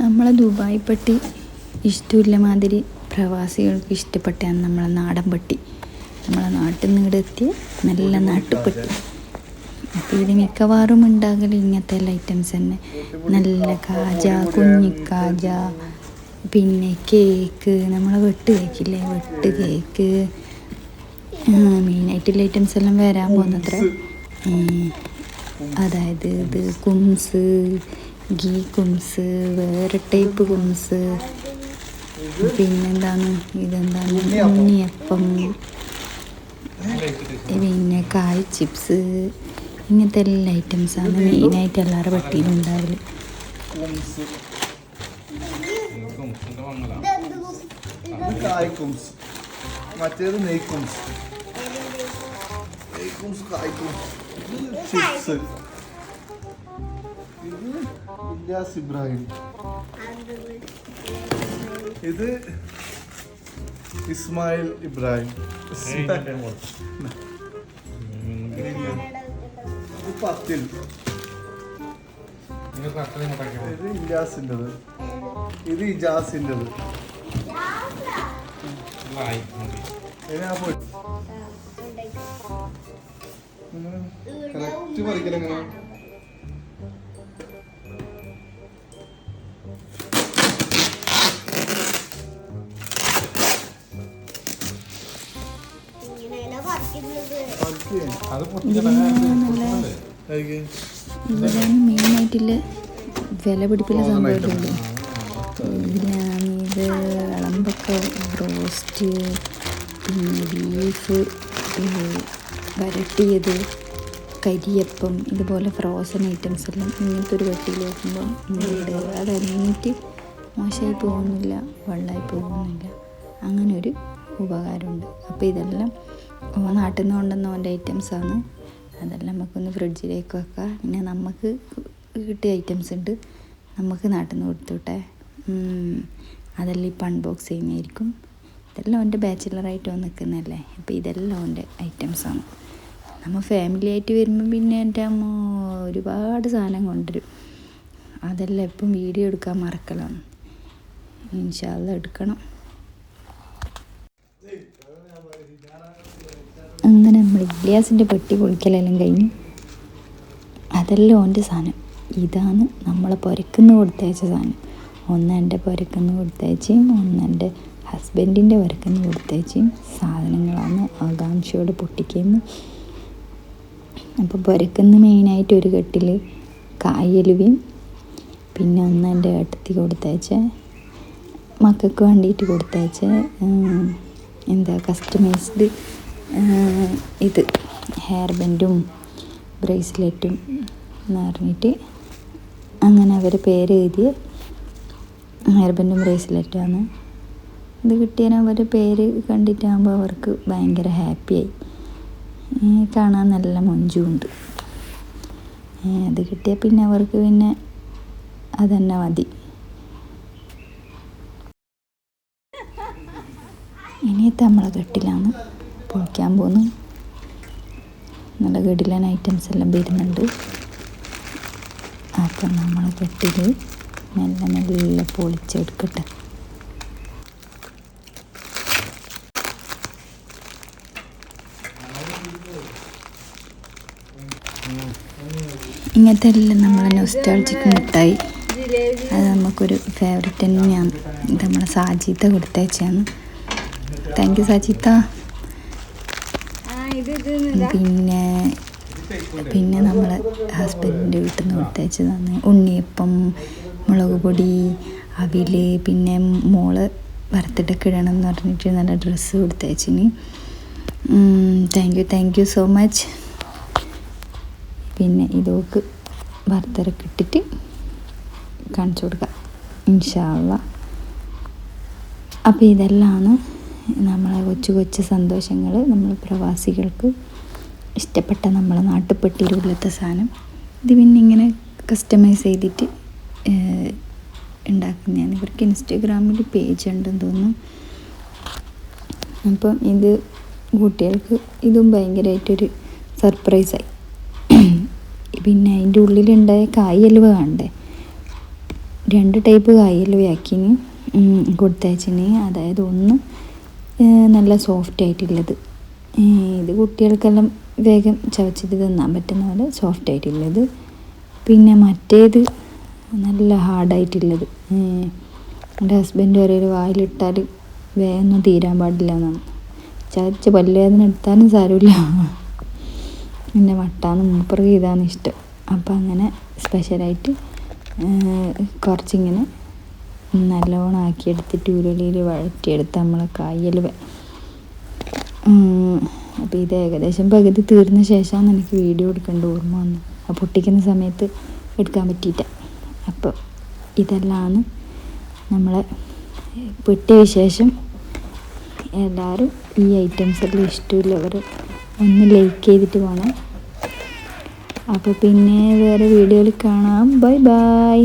നമ്മളെ ദുബായ് പട്ടി ഇഷ്ടമില്ല മാതിരി പ്രവാസികൾക്ക് ഇഷ്ടപ്പെട്ടാണ് നമ്മളെ നാടൻ പട്ടി. നമ്മളെ നാട്ടിൽ നിന്ന് ഇവിടെ എത്തിയ നല്ല നാട്ടുപട്ടി. അപ്പോൾ ഇത് മിക്കവാറും ഉണ്ടാകൽ ഇങ്ങനത്തെ എല്ലാ ഐറ്റംസ് തന്നെ. നല്ല കാജ കുഞ്ഞിക്കാജ പിന്നെ കേക്ക് നമ്മളെ വെട്ട് കേക്കില്ലേ വെട്ട് കേക്ക് മെയിനായിട്ടുള്ള ഐറ്റംസ് എല്ലാം വരാൻ പോകുന്നത്ര. അതായത് ഇത് കുംസ് ഗീ കുംസ് വേറെ ടൈപ്പ് കുംസ്. പിന്നെന്താണ്? ഇതെന്താണ്? ഉണ്ണിയപ്പം. പിന്നെ കായ് ചിപ്സ് ഇങ്ങനത്തെ എല്ലാ ഐറ്റംസാണ് മെയിനായിട്ട് എല്ലാവരുടെ പട്ടിയിലും ഉണ്ടാവൽ. അത് കായ്ക്കുംസ്. മറ്റേത് നെയ്ക്കുംസ്. നെയ്ക്കുംസ് കായ്ക്കുംസ്. ഇത് ചിപ്സ്. ഇത് ഇല്ലാസ് ഇബ്രാഹിം. ഇത് ഇസ്മായിൽ ഇബ്രാഹിം. പത്തിൽ. ഇത് ഇല്ലാസിന്റെത് ഇത് ഇജാസിന്റെത്. കറക്റ്റ് പറിക്കലെങ്ങനെ? ഇവിടെയാണ് മെയിനായിട്ടുള്ള വില പിടിപ്പില്ല സംഭവമുണ്ട് ഇതിലാണ് ഇത് വിളമ്പൊക്കെ റോസ്റ്റ് പിന്നെ ബീഫ് വരട്ടിയത് കരിയപ്പം ഇതുപോലെ ഫ്രോസൺ ഐറ്റംസ് എല്ലാം ഇങ്ങനത്തെ ഒരു വെട്ടിയിൽ വെക്കുമ്പോൾ ഇവിടെ അത് എന്നിട്ട് മോശമായി പോകുന്നില്ല വെള്ളമായി പോകുന്നില്ല. അങ്ങനെ ഒരു ഉപകാരമുണ്ട്. അപ്പോൾ ഇതെല്ലാം ഓ നാട്ടിൽ നിന്ന് കൊണ്ടുവന്ന ഓന്റെ ഐറ്റംസാണ് അതെല്ലാം നമുക്കൊന്ന് ഫ്രിഡ്ജിലേക്ക് വെക്കാം. പിന്നെ നമുക്ക് കിട്ടിയ ഐറ്റംസ് ഉണ്ട്. നമുക്ക് നാട്ടിൽ നിന്ന് കൊടുത്തുവിട്ടെ അതെല്ലാം ഇപ്പം അൺബോക്സ് ചെയ്യുന്നതായിരിക്കും ഇതെല്ലാം ഓന്റെ ബാച്ചിലറായിട്ട് വന്ന് നിൽക്കുന്നതല്ലേ അപ്പോൾ ഇതെല്ലാം ഓന്റെ ഐറ്റംസാണ് നമ്മൾ ഫാമിലി ആയിട്ട് വരുമ്പോൾ പിന്നെ എന്റെ അമ്മ ഒരുപാട് സാധനം കൊണ്ടുവരും. അതെല്ലാം എപ്പം വീഡിയോ എടുക്കാൻ മറക്കലാണ്. ഇൻഷാല്ല എടുക്കണം. അങ്ങനെ നമ്മൾ ഇല്ലിയാസിന്റെ പെട്ടി പൊളിക്കലെല്ലാം കഴിഞ്ഞു അതെല്ലാം ഓന്റെ സാധനം. ഇതാണ് നമ്മളെ പുരക്കുന്ന് കൊടുത്തയച്ച സാധനം. ഒന്ന് എന്റെ പുരക്കുന്ന് കൊടുത്തയച്ചും ഒന്ന് എന്റെ ഹസ്ബൻഡിന്റെ പുരക്കുന്ന് കൊടുത്തയച്ചും സാധനങ്ങളാണ് ആകാംക്ഷയോട് പൊട്ടിക്കുന്നത്. അപ്പോൾ പുരക്കുന്ന് മെയിനായിട്ട് ഒരു കെട്ടിൽ കായലുവയും പിന്നെ ഒന്ന് എന്റെ ഏട്ടത്തി കൊടുത്തയച്ച മക്കൾക്ക് വേണ്ടിയിട്ട് കൊടുത്തയച്ച എന്താ കസ്റ്റമൈസ്ഡ് ഇത് ഹെയർ ബെൻഡും ബ്രേസ്ലെറ്റും എന്ന് പറഞ്ഞിട്ട് അങ്ങനെ അവർ പേര് എഴുതിയ ഹെയർ ബെൻഡും ബ്രേസ്ലെറ്റാണ് ഇത് കിട്ടിയാൽ അവർ പേര് കണ്ടിട്ടാകുമ്പോൾ അവർക്ക് ഭയങ്കര ഹാപ്പിയായി കാണാൻ നല്ല മൊഞ്ചുമുണ്ട് അത് കിട്ടിയാൽ പിന്നെ അവർക്ക് പിന്നെ അതന്നെ മതി. ഇനി തമ്മള കെട്ടിലാണ്. പൊളിക്കാൻ പോകുന്നു നല്ല ഗഡിലൻ ഐറ്റംസ് എല്ലാം വരുന്നുണ്ട്. അപ്പം നമ്മൾ കെട്ടിൽ മെല്ലെ മെല്ലെ പൊളിച്ചെടുക്കട്ടെ. ഇങ്ങനത്തെ എല്ലാം നമ്മളെ നൊസ്റ്റാൾജിക്ക് മിഠായി. അത് നമുക്കൊരു ഫേവററ്റ് തന്നെയാണ്. ഇത് നമ്മളെ സാജിത്ത കൊടുത്തയച്ചാണ് താങ്ക് യു സാജിത്ത. പിന്നെ പിന്നെ നമ്മൾ ഹസ്ബൻഡിന്റെ വീട്ടിൽ നിന്ന് കൊടുത്തയച്ചതാണ് ഉണ്ണിയപ്പം മുളക് പൊടി അവിൽ പിന്നെ മോൾ വറുത്തിട്ട് ഇടണം എന്ന് പറഞ്ഞിട്ട് നല്ല dress കൊടുത്തയച്ചിന് thank you thank you so much പിന്നെ ഇതോക്ക് ബർത്ത്ഡേക്ക് ഇട്ടിട്ട് കാണിച്ചു കൊടുക്കാം. ഇൻഷാള്ള അപ്പോൾ ഇതെല്ലാമാണ്. നമ്മളെ കൊച്ചു കൊച്ചു സന്തോഷങ്ങൾ നമ്മൾ പ്രവാസികൾക്ക് ഇഷ്ടപ്പെട്ട നമ്മളെ നാട്ടുപെട്ടിയിലുള്ളത്തെ സാധനം. ഇത് പിന്നെ ഇങ്ങനെ കസ്റ്റമൈസ് ചെയ്തിട്ട് ഉണ്ടാക്കുന്നതാണ്. ഇവർക്ക് ഇൻസ്റ്റഗ്രാമിൽ പേജ് ഉണ്ടെന്ന് തോന്നുന്നു. അപ്പം ഇത് കുട്ടികൾക്ക് ഇതും ഭയങ്കരമായിട്ടൊരു സർപ്രൈസായി പിന്നെ അതിന്റെ ഉള്ളിലുണ്ടായ കായലുവ കാണണ്ടേ രണ്ട് ടൈപ്പ് കായലുവയാക്കിന് കൊടുത്തയച്ചിന്. അതായത് ഒന്ന് നല്ല സോഫ്റ്റ് ആയിട്ടുള്ളത്. ഇത് കുട്ടികൾക്കെല്ലാം വേഗം ചവച്ചിട്ട് തിന്നാൻ പറ്റുന്ന പോലെ സോഫ്റ്റ് ആയിട്ടുള്ളത്. പിന്നെ മറ്റേത് നല്ല ഹാർഡായിട്ടുള്ളത് എന്റെ ഹസ്ബൻഡ് പറയൊരു വായിലിട്ടാൽ വേഗമൊന്നും തീരാൻ പാടില്ല എന്നാണ്. ചവച്ച് പല്ലുവേദന എടുത്താലും സാരമില്ല. പിന്നെ വട്ടാന്ന് മൂപ്പർക്ക് ഇതാണ് ഇഷ്ടം. അപ്പം അങ്ങനെ സ്പെഷ്യലായിട്ട് കുറച്ചിങ്ങനെ നല്ലോണം ആക്കിയെടുത്തിട്ട് ഉരുളിയിൽ വഴറ്റിയെടുത്ത് നമ്മളെ കായൽ അപ്പോൾ ഇത് ഏകദേശം പകുതി തീർന്ന ശേഷമാണ് എനിക്ക് വീഡിയോ എടുക്കേണ്ട ഓർമ്മ വന്നു ആ പൊട്ടിക്കുന്ന സമയത്ത് എടുക്കാൻ പറ്റിയിട്ട അപ്പോൾ ഇതെല്ലാമാണ് നമ്മളെ പെട്ടിയ വിശേഷം. എല്ലാവരും ഈ ഐറ്റംസ് എല്ലാം ഇഷ്ടമില്ലവർ ഒന്ന് ലൈക്ക് ചെയ്തിട്ട് പോകണം അപ്പോൾ പിന്നെ വേറെ വീഡിയോയിൽ കാണാം. Bye bye